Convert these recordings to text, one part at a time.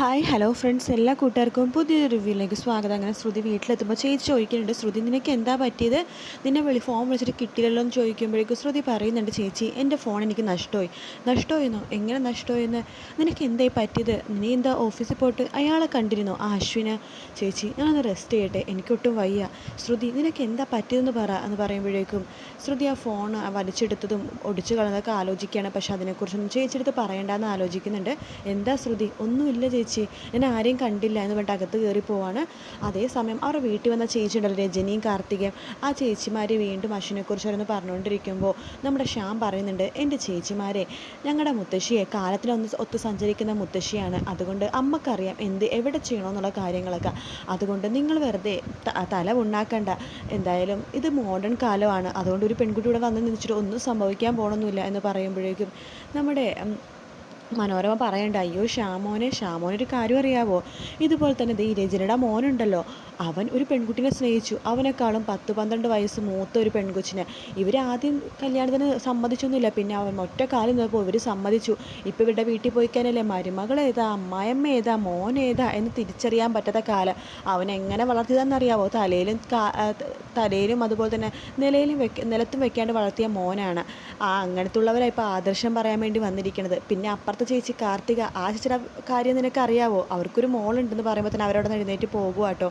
Hi hello friends എല്ലാ കൂട്ടുകാർക്കും പുതിയൊരു റിവ്യൂയിലേക്ക് സ്വാഗതം. അങ്ങനെ ശ്രുതി വീട്ടിലെത്തുമ്പോൾ ചേച്ചി ചോദിക്കുന്നുണ്ട് ശ്രുതി നിനക്ക് എന്താ പറ്റിയത്? നിന്നെ വിളി ഫോൺ വിളിച്ചിട്ട് കിട്ടിയില്ലല്ലോ എന്ന് ചോദിക്കുമ്പോഴേക്കും ശ്രുതി പറയുന്നുണ്ട് ചേച്ചി എന്റെ ഫോൺ എനിക്ക് നഷ്ടമായി. നഷ്ടമായിരുന്നോ എങ്ങനെ നഷ്ടമായെന്ന്? നിനക്ക് എന്തായി പറ്റിയത്? നീ എന്താ ഓഫീസിൽ പോയിട്ട് അയാളെ കണ്ടിരുന്നോ? ആ അശ്വിന്. ചേച്ചി ഞാനൊന്ന് റെസ്റ്റ് ചെയ്യട്ടെ. എനിക്കൊട്ടും വയ്യ. ശ്രുതി നിനക്ക് എന്താ പറ്റിയതെന്ന് പറ എന്ന് പറയുമ്പോഴേക്കും ശ്രുതി ആ ഫോൺ വലിച്ചെടുത്തതും ഒടിച്ചു കളഞ്ഞതൊക്കെ ആലോചിക്കുകയാണ്. പക്ഷേ അതിനെക്കുറിച്ചൊന്നും ചേച്ചിയെടുത്ത് പറയണ്ടെന്ന് ആലോചിക്കുന്നുണ്ട്. എന്താ ശ്രുതി? ഒന്നുമില്ല ചേച്ചി. ഞാൻ ആരെയും കണ്ടില്ല എന്ന് പറഞ്ഞിട്ട് അകത്ത് കയറി പോവാണ്. അതേസമയം അവരുടെ വീട്ടിൽ വന്ന ചേച്ചി ഉണ്ടല്ലോ രജനിയും കാർത്തികയും. ആ ചേച്ചിമാർ വീണ്ടും അശ്വിനെക്കുറിച്ച് ഓരോന്ന് പറഞ്ഞുകൊണ്ടിരിക്കുമ്പോൾ നമ്മുടെ ശ്യാം പറയുന്നുണ്ട് എന്റെ ചേച്ചിമാരെ ഞങ്ങളുടെ മുത്തശ്ശിയെ കാലത്തിനൊന്ന് ഒത്ത് സഞ്ചരിക്കുന്ന മുത്തശ്ശിയാണ്. അതുകൊണ്ട് അമ്മക്കറിയാം എന്ത് എവിടെ ചെയ്യണമെന്നുള്ള കാര്യങ്ങളൊക്കെ. അതുകൊണ്ട് നിങ്ങൾ വെറുതെ തല ഉണ്ടാക്കണ്ട എന്തായാലും ഇത് മോഡേൺ കാലമാണ്. അതുകൊണ്ട് ഒരു പെൺകുട്ടിയുടെ വന്ന് നിന്നിച്ചിട്ട് ഒന്നും സംഭവിക്കാൻ പോകണമെന്നില്ല എന്ന് പറയുമ്പോഴേക്കും നമ്മുടെ മനോരമ പറയണ്ട അയ്യോ ശ്യാമോനെ ശ്യാമോനൊരു കാര്യം അറിയാവോ? ഇതുപോലെ തന്നെ ദേ ഈ രചനയുടെ മോനുണ്ടല്ലോ അവൻ ഒരു പെൺകുട്ടിനെ സ്നേഹിച്ചു. അവനെക്കാളും പത്ത് പന്ത്രണ്ട് വയസ്സ് മൂത്ത ഒരു പെൺകൊച്ചിനെ. ഇവർ ആദ്യം കല്യാണത്തിന് സമ്മതിച്ചൊന്നുമില്ല. പിന്നെ അവൻ ഒറ്റ കാലം നിന്നപ്പോൾ ഇവർ സമ്മതിച്ചു. ഇപ്പോൾ ഇവരുടെ വീട്ടിൽ പോയിക്കാനല്ലേ മരുമകൾ ഏതാ? അമ്മായമ്മ ഏതാ? മോൻ ഏതാ? എന്ന് തിരിച്ചറിയാൻ പറ്റാത്ത കാലം. അവൻ എങ്ങനെ വളർത്തിയതെന്നറിയാവോ? തലയിലും തലയിലും അതുപോലെ തന്നെ നിലയിലും വെക്ക നിലത്തും വെക്കാണ്ട് വളർത്തിയ മോനാണ്. ആ അങ്ങനത്തുള്ളവരാണ് ഇപ്പോൾ ആദർശം പറയാൻ വേണ്ടി വന്നിരിക്കുന്നത് പിന്നെ അപ്പുറത്തെ ചേച്ചി കാർത്തിക ആ ചേച്ചിയുടെ കാര്യം നിനക്ക് അറിയാവോ അവർക്കൊരു മോളുണ്ടെന്ന് പറയുമ്പോൾ തന്നെ അവരോട് എഴുന്നേറ്റ് പോകുക കേട്ടോ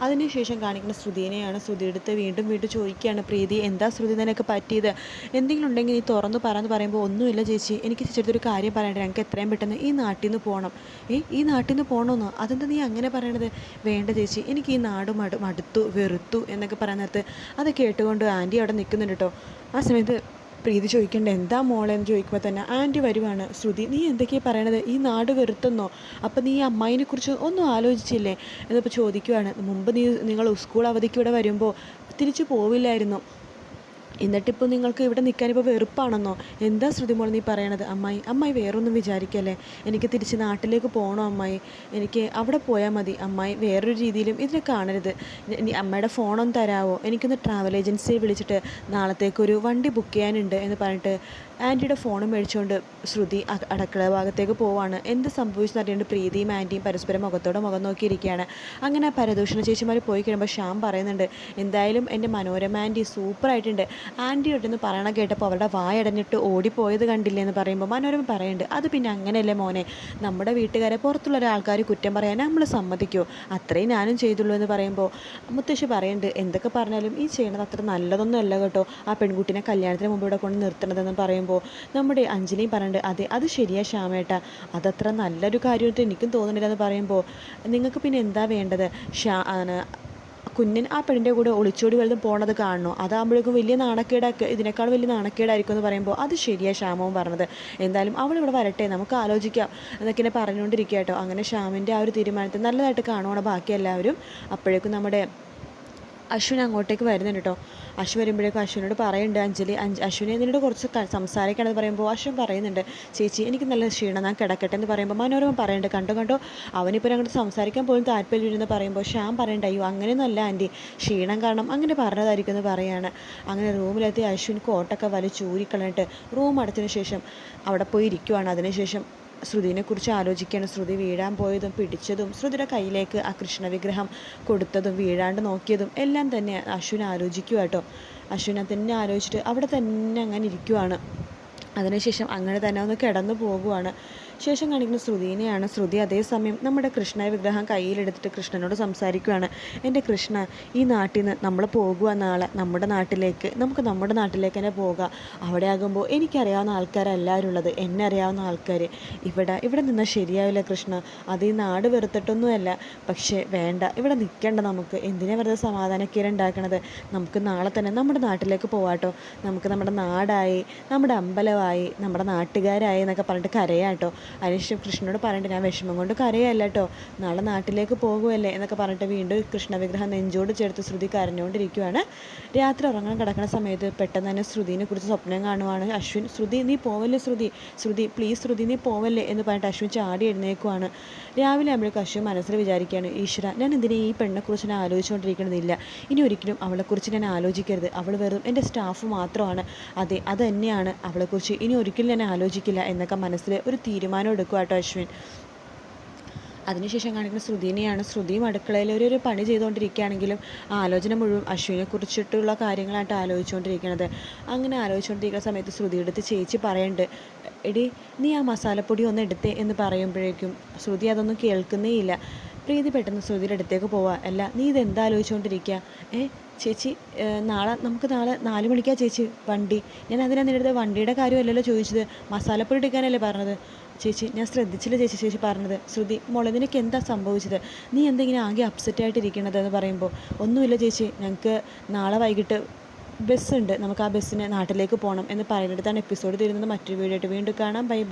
അതിനുശേഷം കാണിക്കുന്ന ശ്രുതിനെയാണ് ശ്രുതി എടുത്ത് വീണ്ടും വീണ്ടും ചോദിക്കുകയാണ് പ്രീതി എന്താ ശ്രുതി നിനക്ക് പറ്റിയത്? എന്തെങ്കിലും ഉണ്ടെങ്കിൽ നീ തുറന്നു പറയാന്ന് പറയുമ്പോൾ ഒന്നുമില്ല ചേച്ചി എനിക്ക് ചേച്ചിയുടെ ഒരു കാര്യം പറയണ്ടേ ഞങ്ങൾക്ക് എത്രയും പെട്ടെന്ന് ഈ നാട്ടിൽ നിന്ന് പോകണം ഏ ഈ നാട്ടിൽ നിന്ന് പോകണമെന്നോ അതെന്താ നീ അങ്ങനെ പറയണത്? വേണ്ട ചേച്ചി എനിക്ക് ഈ നാട് മടു മടുത്തു വെറുത്തു എന്നൊക്കെ പറയുന്നത് അത് കേട്ടുകൊണ്ട് ആന്റി അവിടെ നിൽക്കുന്നുണ്ട് കേട്ടോ ആ സമയത്ത് പ്രീതി ചോദിക്കേണ്ട? എന്താ മോളെ എന്ന് ചോദിക്കുമ്പോൾ തന്നെ ആന്റി വരുവാണ്. ശ്രുതി നീ എന്തൊക്കെയാണ് പറയണത്? ഈ നാട് വെറുത്തെന്നോ? അപ്പം നീ ഈ അമ്മായിനെ കുറിച്ച് ഒന്നും ആലോചിച്ചില്ലേ? എന്നിപ്പോൾ ചോദിക്കുവാണ്. മുമ്പ് നീ നിങ്ങൾ സ്കൂൾ അവധിക്ക് ഇവിടെ വരുമ്പോൾ തിരിച്ചു പോവില്ലായിരുന്നു. എന്നിട്ടിപ്പോൾ നിങ്ങൾക്ക് ഇവിടെ നിൽക്കാൻ ഇപ്പോൾ വെറുപ്പാണെന്നോ? എന്താ ശ്രുതിമോൾ നീ പറയണത്? അമ്മായി അമ്മായി വേറൊന്നും വിചാരിക്കല്ലേ? എനിക്ക് തിരിച്ച് നാട്ടിലേക്ക് പോകണോ അമ്മായി? എനിക്ക് അവിടെ പോയാൽ മതി. അമ്മായി വേറൊരു രീതിയിലും ഇതിനെ കാണരുത്. നീ അമ്മയുടെ ഫോണൊന്നും തരാമോ എനിക്കൊന്ന് ട്രാവൽ ഏജൻസിയെ വിളിച്ചിട്ട് നാളത്തേക്കൊരു വണ്ടി ബുക്ക് ചെയ്യാനുണ്ട് എന്ന് പറഞ്ഞിട്ട് ആന്റിയുടെ ഫോൺ മേടിച്ചുകൊണ്ട് ശ്രുതി അടുക്കള ഭാഗത്തേക്ക് പോവാണ്. എന്ത് സംഭവിച്ചെന്ന് അറിയേണ്ട പ്രീതിയും ആന്റിയും പരസ്പരം മുഖത്തോടെ മുഖം നോക്കിയിരിക്കുകയാണ്. അങ്ങനെ പരദൂഷണ ചേച്ചിമാർ പോയി കഴിയുമ്പോൾ ശ്യാം പറയുന്നുണ്ട് എന്തായാലും എന്റെ മനോരമ ആന്റി സൂപ്പറായിട്ടുണ്ട് ആന്റി ഉണ്ടെന്ന് പറയണ കേട്ടപ്പോൾ അവരുടെ വായടഞ്ഞിട്ട് ഓടിപ്പോയത് കണ്ടില്ലേ എന്ന് പറയുമ്പോൾ മനോരമ പറയുന്നുണ്ട് അത് പിന്നെ അങ്ങനെയല്ലേ മോനെ? നമ്മുടെ വീട്ടുകാരെ പുറത്തുള്ള ഒരാൾക്കാർ കുറ്റം പറയാൻ നമ്മൾ സമ്മതിക്കുമോ അത്രയും ഞാനും ചെയ്തുള്ളൂ എന്ന് പറയുമ്പോൾ മുത്തശ്ശി പറയുന്നുണ്ട് എന്തൊക്കെ പറഞ്ഞാലും ഈ ചെയ്യണത് അത്ര നല്ലതൊന്നും അല്ല കേട്ടോ. ആ പെൺകുട്ടിനെ കല്യാണത്തിന് മുമ്പ് ഇവിടെ കൊണ്ട് നിർത്തണതെന്ന് പറയുമ്പോൾ നമ്മുടെ അഞ്ജലിയും പറയുന്നുണ്ട് അതെ അത് ശരിയാ ശ്യാമേട്ട. അതത്ര നല്ലൊരു കാര്യമായിട്ട് എനിക്കും തോന്നുന്നില്ല എന്ന് പറയുമ്പോൾ നിങ്ങൾക്ക് പിന്നെ എന്താ വേണ്ടത്? ഷാ കുഞ്ഞൻ ആ പെണ്ണിന്റെ കൂടെ ഒളിച്ചോടി വലുതും പോണത് കാണണോ? അതാകുമ്പോഴേക്കും വലിയ നാണക്കേടൊക്കെ ഇതിനേക്കാൾ വലിയ നാണക്കേടായിരിക്കും എന്ന് പറയുമ്പോൾ അത് ശരിയാ ശ്യാമവും പറഞ്ഞത്. എന്തായാലും അവൾ ഇവിടെ വരട്ടെ നമുക്ക് ആലോചിക്കാം എന്നൊക്കെ ഇങ്ങനെ പറഞ്ഞുകൊണ്ടിരിക്കുക കേട്ടോ അങ്ങനെ ശ്യാമിന്റെ ആ ഒരു തീരുമാനത്തെ നല്ലതായിട്ട് കാണുവാണ് ബാക്കി എല്ലാവരും. അപ്പോഴേക്കും നമ്മുടെ അശ്വിൻ അങ്ങോട്ടേക്ക് വരുന്നുണ്ട് കേട്ടോ അശ്വ വരുമ്പോഴേക്കും അശ്വിനോട് പറയുന്നുണ്ട് അഞ്ജലി അശ്വിനെ നിന്നോട് കുറച്ച് സംസാരിക്കണമെന്ന് പറയുമ്പോൾ അശ്വൻ പറയുന്നുണ്ട് ചേച്ചി എനിക്ക് നല്ല ക്ഷീണം ഞാൻ കിടക്കട്ടെ എന്ന് പറയുമ്പോൾ മനോരമ പറയുന്നുണ്ട് കണ്ടോ കണ്ടോ അവനിപ്പോൾ അങ്ങോട്ട് സംസാരിക്കാൻ പോലും താല്പര്യമില്ലെന്ന് പറയുമ്പോൾ ശ്യാം പറയണ്ട അയ്യോ അങ്ങനെയൊന്നും അല്ല ആന്റി ക്ഷീണം കാരണം അങ്ങനെ പറഞ്ഞതായിരിക്കും എന്ന് പറയാണ്. അങ്ങനെ റൂമിലെത്തി അശ്വിൻ കോട്ടൊക്കെ വലിച്ചൂരിക്കളഞ്ഞിട്ട് റൂം അടച്ചതിന് ശേഷം അവിടെ പോയി ഇരിക്കുവാണ് അതിനുശേഷം ശ്രുതിനെ കുറിച്ച് ആലോചിക്കുകയാണ്. ശ്രുതി വീഴാൻ പോയതും പിടിച്ചതും ശ്രുതിയുടെ കയ്യിലേക്ക് ആ കൃഷ്ണവിഗ്രഹം കൊടുത്തതും വീഴാണ്ട് നോക്കിയതും എല്ലാം തന്നെ അശ്വിൻ ആലോചിക്കുക കേട്ടോ. അശ്വിനെ തന്നെ ആലോചിച്ചിട്ട് അവിടെ തന്നെ അങ്ങനെ ഇരിക്കുവാണ്. അതിനുശേഷം അങ്ങനെ തന്നെ ഒന്ന് കിടന്നു പോകുവാണ്. ശേഷം കാണിക്കുന്ന ശ്രുതിനെയാണ് ശ്രുതി അതേസമയം നമ്മുടെ കൃഷ്ണ വിഗ്രഹം കയ്യിലെടുത്തിട്ട് കൃഷ്ണനോട് സംസാരിക്കുകയാണ് എന്റെ കൃഷ്ണ ഈ നാട്ടിൽ നിന്ന് നമ്മൾ പോകുക നാളെ. നമ്മുടെ നാട്ടിലേക്ക് നമുക്ക് നമ്മുടെ നാട്ടിലേക്ക് തന്നെ പോകാം. അവിടെ ആകുമ്പോൾ എനിക്കറിയാവുന്ന ആൾക്കാരെല്ലാവരും ഉള്ളത് എന്നെ അറിയാവുന്ന ആൾക്കാർ ഇവിടെ ഇവിടെ നിന്നാൽ ശരിയാവില്ല കൃഷ്ണ. അത് ഈ നാട് വെറുത്തിട്ടൊന്നുമല്ല. പക്ഷേ വേണ്ട ഇവിടെ നിൽക്കേണ്ട നമുക്ക്. എന്തിനാ വെറുതെ സമാധാനക്കേട് ഉണ്ടാക്കണത്? നമുക്ക് നാളെ തന്നെ നമ്മുടെ നാട്ടിലേക്ക് പോവാട്ടോ. നമുക്ക് നമ്മുടെ നാടായി നമ്മുടെ അമ്പലമായി നമ്മുടെ നാട്ടുകാരായി എന്നൊക്കെ പറഞ്ഞിട്ട് കരയാം കേട്ടോ അതിനുശേഷം കൃഷ്ണനോട് പറഞ്ഞിട്ട് ഞാൻ വിഷമം കൊണ്ട് കരയല്ല കേട്ടോ നാളെ നാട്ടിലേക്ക് പോകുമല്ലേ എന്നൊക്കെ പറഞ്ഞിട്ട് വീണ്ടും കൃഷ്ണ വിഗ്രഹം നെഞ്ചോട് ചേർത്ത് ശ്രുതി കരഞ്ഞുകൊണ്ടിരിക്കുകയാണ് രാത്രി ഉറങ്ങാൻ കിടക്കുന്ന സമയത്ത് പെട്ടെന്ന് തന്നെ ശ്രുതിനെ കുറിച്ച് സ്വപ്നം കാണുവാണ്. അശ്വിൻ ശ്രുതി നീ പോവല്ലേ ശ്രുതി? ശ്രുതി പ്ലീസ് ശ്രുതി നീ പോവല്ലേ? എന്ന് പറഞ്ഞിട്ട് അശ്വിൻ ചാടി എഴുന്നേക്കുവാണ് രാവിലെ ആകുമ്പോഴേക്കും അശ്വിൻ മനസ്സിൽ വിചാരിക്കുകയാണ് ഈശ്വര ഞാൻ എന്തിനെ ഈ പെണ്ണെക്കുറിച്ച് ഞാൻ ആലോചിച്ചുകൊണ്ടിരിക്കണമെന്നില്ല ഇനി ഒരിക്കലും അവളെക്കുറിച്ച് ഞാൻ ആലോചിക്കരുത്. അവൾ വെറും എന്റെ സ്റ്റാഫ് മാത്രമാണ്. അതെ അത് തന്നെയാണ്. അവളെക്കുറിച്ച് ഇനി ഒരിക്കലും ഞാൻ ആലോചിക്കില്ല എന്നൊക്കെ മനസ്സിൽ ഒരു തീരുമാനം എടുക്കുക കേട്ടോ അശ്വിൻ. അതിനുശേഷം കാണിക്കുന്ന ശ്രുതിനെയാണ് ശ്രുതിയും അടുക്കളയിൽ ഒരു ഒരു പണി ചെയ്തുകൊണ്ടിരിക്കുകയാണെങ്കിലും ആലോചന മുഴുവൻ അശ്വിനെ കുറിച്ചിട്ടുള്ള കാര്യങ്ങളായിട്ട് ആലോചിച്ചുകൊണ്ടിരിക്കുന്നത്. അങ്ങനെ ആലോചിച്ചുകൊണ്ടിരിക്കുന്ന സമയത്ത് ശ്രുതിയുടെ അടുത്ത് ചേച്ചി പറയുന്നുണ്ട് എടി നീ ആ മസാലപ്പൊടി ഒന്ന് എടുത്തേ എന്ന് പറയുമ്പോഴേക്കും ശ്രുതി അതൊന്നും കേൾക്കുന്നേ ഇല്ല. പ്രീതി പെട്ടെന്ന് ശ്രുതിയുടെ അടുത്തേക്ക് പോവാ. അല്ല നീ ഇത് എന്താ ആലോചിച്ചുകൊണ്ടിരിക്കുക ഏ ചേച്ചി നാളെ നമുക്ക് നാളെ നാല് മണിക്കാ ചേച്ചി വണ്ടി. ഞാൻ അതിനാ അടുത്ത് വണ്ടിയുടെ കാര്യമല്ലല്ലോ ചോദിച്ചത്. മസാലപ്പൊടി എടുക്കാനല്ലേ പറഞ്ഞത്? ചേച്ചി ഞാൻ ശ്രദ്ധിച്ചില്ല ചേച്ചി ചേച്ചി പറഞ്ഞത്. ശ്രുതി മോളെ നിനക്ക് എന്താ സംഭവിച്ചത്? നീ എന്തെങ്കിലും ആകെ അപ്സെറ്റ് ആയിട്ടിരിക്കണത് എന്ന് പറയുമ്പോൾ ഒന്നുമില്ല ചേച്ചി ഞങ്ങൾക്ക് നാളെ വൈകിട്ട് ബസ്സുണ്ട്. നമുക്ക് ആ ബസ്സിന് നാട്ടിലേക്ക് പോകണം എന്ന് പറയുന്നിടത്താണ് എപ്പിസോഡ് തരുന്നത് മറ്റൊരു വീഡിയോ ആയിട്ട് വീണ്ടും കാണാം. Bye bye